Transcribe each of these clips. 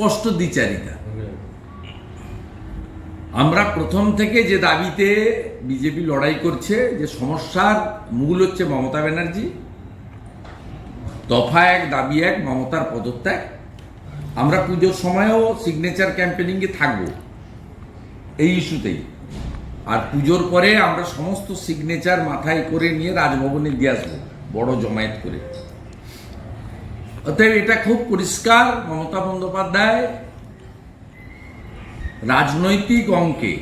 সুস্পষ্ট দ্বিচারিতা। আমরা প্রথম থেকে যে দাবিতে বিজেপি লড়াই করছে, যে সমস্যার মূল হচ্ছে মমতা ব্যানার্জি, দফা এক, দাবি এক, মমতার পদত্যাগ। আমরা পুজোর সময়ও সিগনেচার ক্যাম্পেনিংয়ে থাকব এই ইস্যুতেই। আর পুজোর পরে আমরা সমস্ত সিগনেচার মাথায় করে নিয়ে রাজভবনে দিয়ে আসব, বড় জমায়েত করে। অতএব এটা খুব পরিষ্কার, মমতা বন্দ্যোপাধ্যায়। রাজনৈতিক অঙ্কে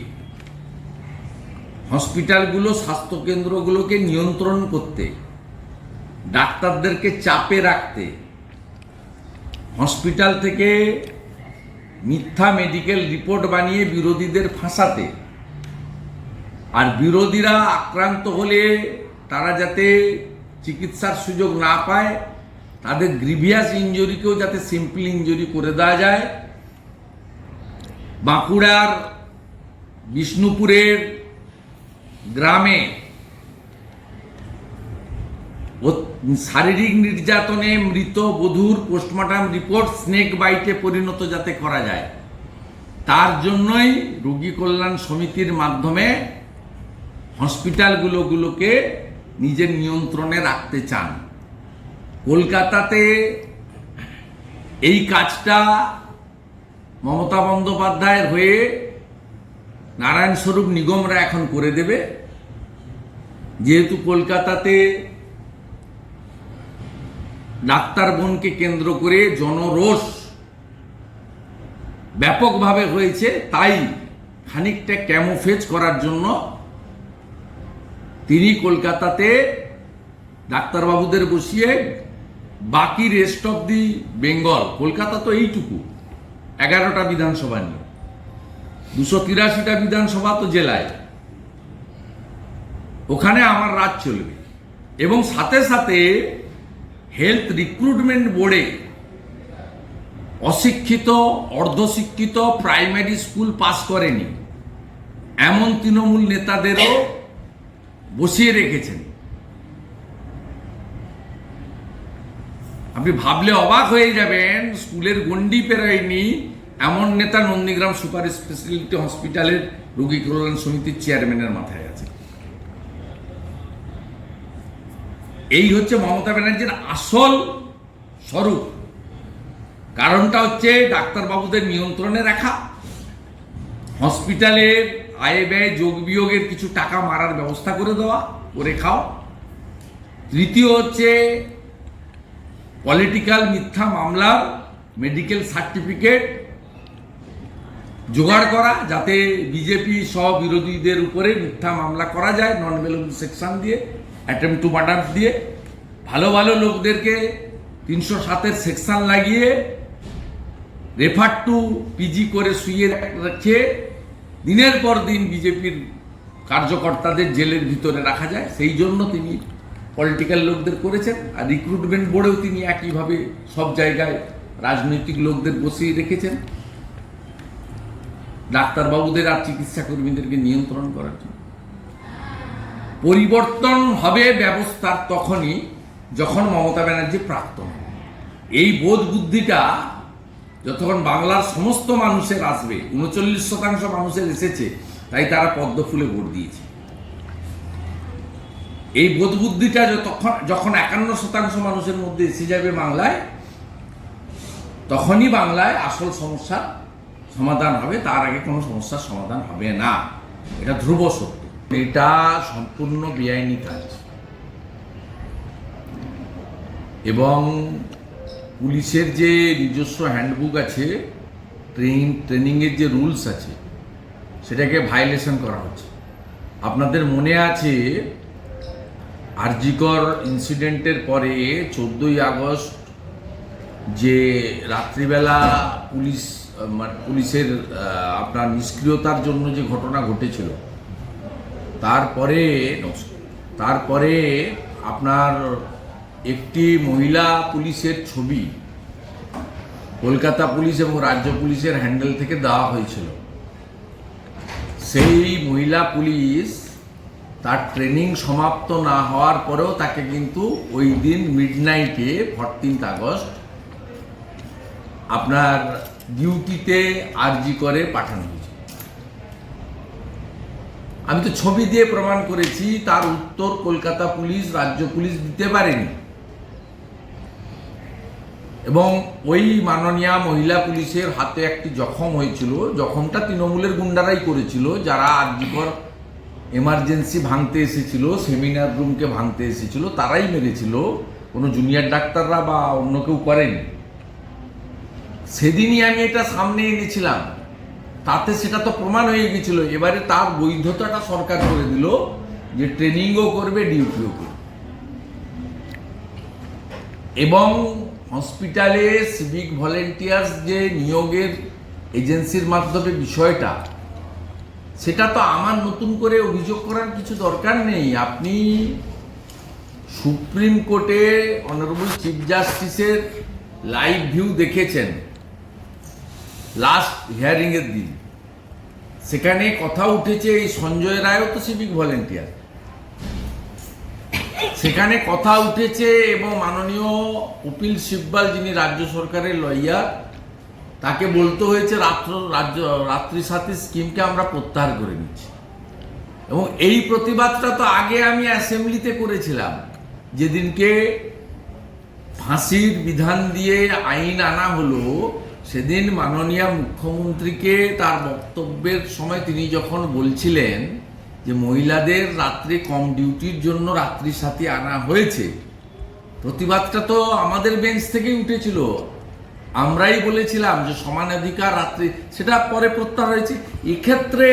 হসপিটালগুলো, স্বাস্থ্যকেন্দ্রগুলোকে নিয়ন্ত্রণ করতে, ডাক্তারদেরকে চাপে রাখতে, হসপিটাল থেকে মিথ্যা মেডিকেল রিপোর্ট বানিয়ে বিরোধীদের ফাঁসাতে, আর বিরোধীরা আক্রান্ত হলে তারা যাতে চিকিৎসার সুযোগ না পায় তাদের গ্রিভিয়াস ইঞ্জুরিকেও যাতে সিম্পল ইঞ্জুরি করে দেওয়া যায়। বাঁকুড়ার বিষ্ণুপুরের গ্রামে শারীরিক নির্যাতনে মৃত বধূর পোস্টমর্টম রিপোর্ট স্নেক বাইটে পরিণত যাতে করা যায়। তার জন্যই রোগী কল্যাণ সমিতির মাধ্যমে হসপিটালগুলোগুলোকে নিজের নিয়ন্ত্রণে রাখতে চান। কলকাতাতে এই কাজটা মমতা বন্দ্যোপাধ্যায়ের হয়ে নারায়ণ স্বরূপ নিগমরা এখন করে দেবে। যেহেতু কলকাতাতে ডাক্তার বোনকে কেন্দ্র করে জনরোষ ব্যাপকভাবে হয়েছে, তাই খানিকটা ক্যামোফেজ করার জন্য তিনি কলকাতাতে ডাক্তারবাবুদের বসিয়ে বাকি rest of the Bengal Kolkata তো এইটুকু। এগারোটা বিধানসভা নিয়ে। দুশো তিরাশিটা বিধানসভা তো জেলায়। ওখানে আমার রাজ চলবে। এবং সাথে সাথে হেলথ রিক্রুটমেন্ট বোর্ডে অশিক্ষিত, অর্ধশিক্ষিত প্রাইমারি স্কুল পাস করেনি। এমন তৃণমূল নেতাদেরও বসিয়ে রেখেছেন। আপনি ভাবলে অবাক হয়ে যাবেন, স্কুলের গন্ডি পেরোয়নি, এমন নেতা নন্দীগ্রাম সুপার স্পেশালিটি হসপিটালের রোগী কল্যাণ সমিতির চেয়ারম্যানের মাথায় আছে। এই হচ্ছে মমতা ব্যানার্জির আসল স্বরূপ। কারণটা হচ্ছে ডাক্তারবাবুদের নিয়ন্ত্রণে রাখা। হসপিটালের আয় ব্যয়, যোগ বিয়োগের কিছু টাকা মারার ব্যবস্থা করে দেওয়া, করে খাও তৃতীয় হচ্ছে পলিটিক্যাল মিথ্যা মামলার মেডিকেল সার্টিফিকেট জোগাড় করা যাতে বিজেপি সহ বিরোধীদের উপরে মিথ্যা মামলা করা যায় নন ভেলেবল সেকশন দিয়ে অ্যাটেম্প টু মার্ডার দিয়ে। ভালো ভালো লোকদেরকে তিনশো সাতের সেকশন লাগিয়ে রেফার টু পিজি করে শুয়ে রেখে। দিনের পর দিন বিজেপির কার্যকর্তাদের জেলের ভিতরে রাখা যায়। সেই জন্য তিনি পলিটিক্যাল লোকদের করেছেন আর রিক্রুটমেন্ট বোর্ডেও তিনি একইভাবে সব জায়গায় রাজনৈতিক লোকদের বসিয়ে রেখেছেন। ডাক্তারবাবুদের আর চিকিৎসা কর্মীদেরকে নিয়ন্ত্রণ করার জন্য। পরিবর্তন হবে ব্যবস্থার তখনই যখন মমতা ব্যানার্জি প্রাক্তন। এই বোধ বুদ্ধিটা যতক্ষণ বাংলার সমস্ত মানুষের আসবে, উনচল্লিশ শতাংশ মানুষের এসেছে, তাই তারা পদ্ম ফুলে ভোট দিয়েছে। এই বোধ বুদ্ধিটা যতক্ষণ, যখন একান্ন শতাংশ মানুষের মধ্যে এসে যাবে বাংলায়, তখনই বাংলায় আসল সমস্যার সমাধান হবে, তার আগে কোনো সমস্যার সমাধান হবে না। এটা ধ্রুব সত্য। এটা সম্পূর্ণ বেআইনি কাজ। এবং পুলিশের যে নিজস্ব হ্যান্ডবুক আছে ট্রেনিং ট্রেনিংয়ের যে রুলস আছে, সেটাকে ভাইলেশন করা হচ্ছে। আপনাদের মনে আছে আরজিকর ইনসিডেন্টের পরে চোদ্দোই আগস্ট যে রাত্রিবেলা পুলিশ মানে পুলিশের আপনার নিষ্ক্রিয়তার জন্য যে ঘটনা ঘটেছিল, তারপরে তারপরে আপনার একটি মহিলা পুলিশের ছবি কলকাতা পুলিশ এবং রাজ্য পুলিশের হ্যান্ডেল থেকে দেওয়া হয়েছিল। সেই মহিলা পুলিশ তার ট্রেনিং সমাপ্ত না হওয়ার পরেও তাকে কিন্তু ওই দিন মিড নাইটে ফরটিন্থ আগস্ট আপনার ডিউটিতে আরজি করে পাঠানো হয়েছে। আমি তো ছবি দিয়ে প্রমাণ করেছি, তার উত্তর কলকাতা পুলিশ, রাজ্য পুলিশ দিতে পারেনি। এবং ওই মাননীয়া মহিলা পুলিশের হাতে একটি জখম হয়েছিল, জখমটা তৃণমূলের গুন্ডারাই করেছিল, যারা আরজিকর এমার্জেন্সি ভাঙতে এসেছিল, সেমিনার রুমকে ভাঙতে এসেছিল, তারাই মেরেছিল। কোনো জুনিয়র ডাক্তাররা বা অন্য কেউ করেনি। সেদিনই আমি এটা সামনে এনেছিলাম। তাতে সেটা তো প্রমাণ হয়ে গেছিল। এবারে তার বৈধতাটা সরকার করে দিল যে ট্রেনিংও করবে, ডিউটিও করবে। এবং হসপিটালে সিভিক ভলেন্টিয়ার্স যে নিয়োগের এজেন্সির মাধ্যমে বিষয়টা সেটা তো আমার নতুন করে অভিযোগ করার কিছু দরকার নেই। আপনি সুপ্রিম কোর্টে অনারেবল চিফ জাস্টিসের লাইভ ভিউ দেখেছেন। লাস্ট হিয়ারিং এর দিন। সেখানে কথা উঠেছে এই সঞ্জয় রায়ও তো সিভিক ভলেন্টিয়ার। সেখানে কথা উঠেছে এবং মাননীয় কপিল সিব্বাল যিনি রাজ্য সরকারের লয়ার তাকে বলতে হয়েছে রাত্র, রাজ্য, রাত্রি সাথী স্কিমকে আমরা প্রত্যাহার করে নিচ্ছি। এবং এই প্রতিবাদটা তো আগে আমি অ্যাসেম্বলিতে করেছিলাম। যেদিনকে ফাঁসির বিধান দিয়ে আইন আনা হলো, সেদিন মাননীয় মুখ্যমন্ত্রীকে তার বক্তব্যের সময় তিনি যখন বলছিলেন যে মহিলাদের রাত্রে কম ডিউটির জন্য রাত্রি সাথী আনা হয়েছে, প্রতিবাদটা তো আমাদের বেঞ্চ থেকেই উঠেছিল। আমরাই বলেছিলাম যে সমান অধিকার রাত্রি, সেটা পরে প্রত্যাহার হয়েছে। এক্ষেত্রে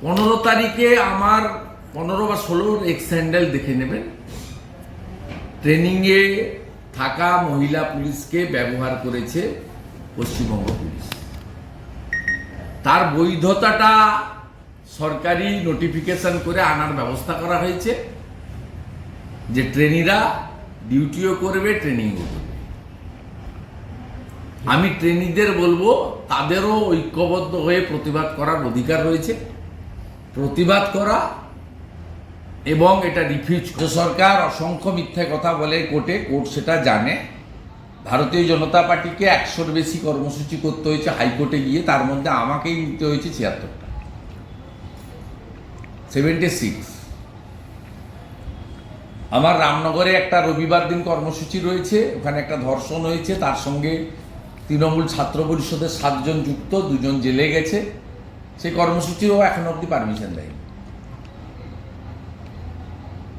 পনেরো তারিখে আমার পনেরো বা ষোলোর এক্স হ্যান্ডেল দেখে নেবেন। ট্রেনিংয়ে থাকা মহিলা পুলিশকে ব্যবহার করেছে পশ্চিমবঙ্গ পুলিশ। তার বৈধতাটা সরকারি নোটিফিকেশন করে আনার ব্যবস্থা করা হয়েছে। যে ট্রেনিরা ডিউটিও করবে ট্রেনিংও করবে। আমি ট্রেনিদের বলব, তাদেরও ঐক্যবদ্ধ হয়ে প্রতিবাদ করার অধিকার রয়েছে। প্রতিবাদ করা এবং এটা রিফিউজ সরকার অসংখ্য মিথ্যে কথা বলে কোর্টে, কোর্ট সেটা জানে। ভারতীয় জনতা পার্টিকে একশোর বেশি কর্মসূচি করতে হয়েছে, হাইকোর্টে গিয়ে তার মধ্যে আমাকেই নিতে হয়েছে ছিয়াত্তরটা। সেভেন্টি সিক্স আমার রামনগরে একটা রবিবার দিন কর্মসূচি রয়েছে, ওখানে একটা ধর্ষণ হয়েছে, তার সঙ্গে তৃণমূল ছাত্র পরিষদের সাতজন যুক্ত, দুজন জেলে গেছে। সেই কর্মসূচিও এখন অবধি পারমিশন দেয়নি।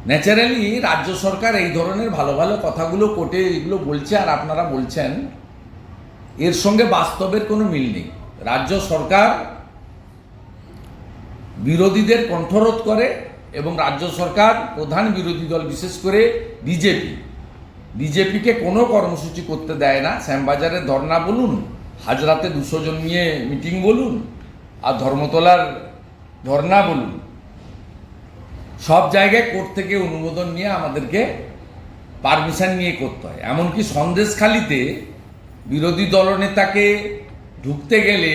ন্যাচারালি রাজ্য সরকার এই ধরনের ভালো ভালো কথাগুলো কোর্টে এগুলো বলছে আর আপনারা বলছেন। এর সঙ্গে বাস্তবের কোনো মিল নেই। রাজ্য সরকার বিরোধীদের কণ্ঠরোধ করে এবং রাজ্য সরকার প্রধান বিরোধী দল বিশেষ করে বিজেপি বিজেপিকে কোনো কর্মসূচি করতে দেয় না। শ্যামবাজারে ধর্না বলুন, হাজরাতে দুশো জন নিয়ে মিটিং বলুন, আর ধর্মতলার ধর্না বলুন। সব জায়গায় কোর্ট থেকে অনুমোদন নিয়ে আমাদেরকে পারমিশন নিয়ে করতে হয়। এমনকি সন্দেশখালিতে বিরোধী দলনেতাকে ঢুকতে গেলে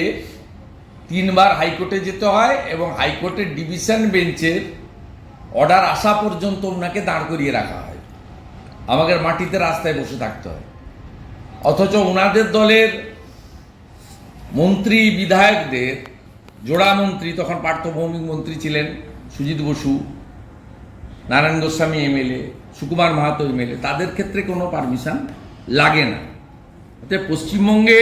তিনবার হাইকোর্টে যেতে হয় এবং হাইকোর্টের ডিভিশন বেঞ্চের অর্ডার আসা পর্যন্ত ওনাকে দাঁড় করিয়ে রাখা হয়। আমাদের মাটিতে রাস্তায় বসে থাকতে হয়। অথচ ওনাদের দলের মন্ত্রী, বিধায়কদের, জোড়া মন্ত্রী, তখন পার্থভৌমিক মন্ত্রী ছিলেন সুজিত বসু, নারায়ণ গোস্বামী এমএলএ, সুকুমার মাহাতো এমএলএ, তাদের ক্ষেত্রে কোনো পারমিশন লাগে না। অতএব পশ্চিমবঙ্গে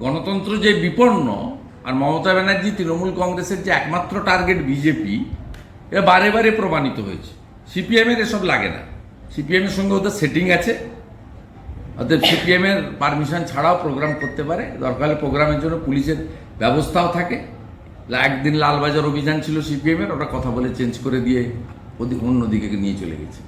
গণতন্ত্র যে বিপন্ন আর মমতা ব্যানার্জি, তৃণমূল কংগ্রেসের যে একমাত্র টার্গেট বিজেপি, এ বারে বারে প্রমাণিত হয়েছে। সিপিএমের এসব লাগে না। সিপিএমের সঙ্গে ওদের সেটিং আছে। অর্থাৎ সিপিএমের পারমিশন ছাড়াও প্রোগ্রাম করতে পারে। দরকার প্রোগ্রামের জন্য পুলিশের ব্যবস্থাও থাকে। একদিন লালবাজার অভিযান ছিল সিপিএমের ওটা কথা বলে চেঞ্জ করে দিয়ে অন্যদিকে নিয়ে চলে গেছে।